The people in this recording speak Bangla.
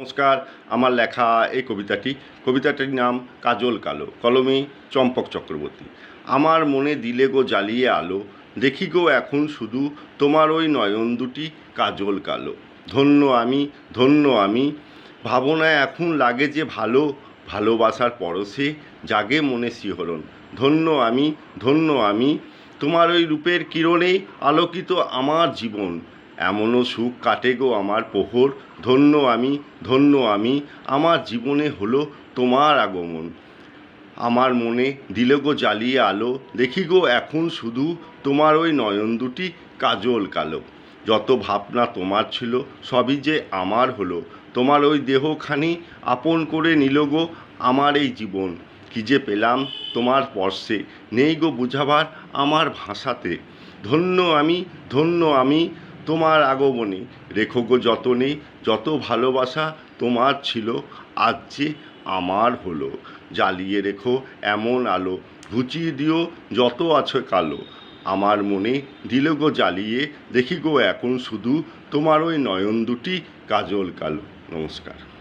নমস্কার, আমার লেখা এই কবিতাটি। কবিতাটির নাম কাজল কালো, কলমে চম্পক চক্রবর্তী। আমার মনে দিলে গো জ্বালিয়ে আলো, দেখি গো এখন শুধু তোমার ওই নয়ন দুটি কাজল কালো। ধন্য আমি ধন্য আমি, ভাবনায় এখন লাগে যে ভালো, ভালোবাসার পরশে জাগে মনে শিহরণ। ধন্য আমি ধন্য আমি, তোমার ওই রূপের কিরণে আলোকিত আমার জীবন এমনও সুখ কাটে গো আমার প্রহর ধন্য আমি ধন্য আমি, আমার জীবনে হলো তোমার আগমন। আমার মনে দিল গো জ্বালিয়ে আলো, দেখি গো এখন শুধু তোমার ওই নয়ন দুটি কাজল কালো। যত ভাবনা তোমার ছিল, সবই যে আমার হলো। তোমার ওই দেহখানি আপন করে নিল গো আমার এই জীবন। কি যে পেলাম তোমার স্পর্শে, নেই গো বুঝাবার আমার ভাষাতে। ধন্য আমি ধন্য আমি তোমার আগমনী। রেখো গো যত নেই যত ভালোবাসা তোমার ছিল, আজ যে আমার হলো। জ্বালিয়ে রেখো এমন আলো, ঘুচিয়ে দিও যত আছে কালো। আমার মনে দিল গো জ্বালিয়ে, দেখি গো এখন শুধু তোমার ওই নয়ন দুটি কাজল কালো। নমস্কার।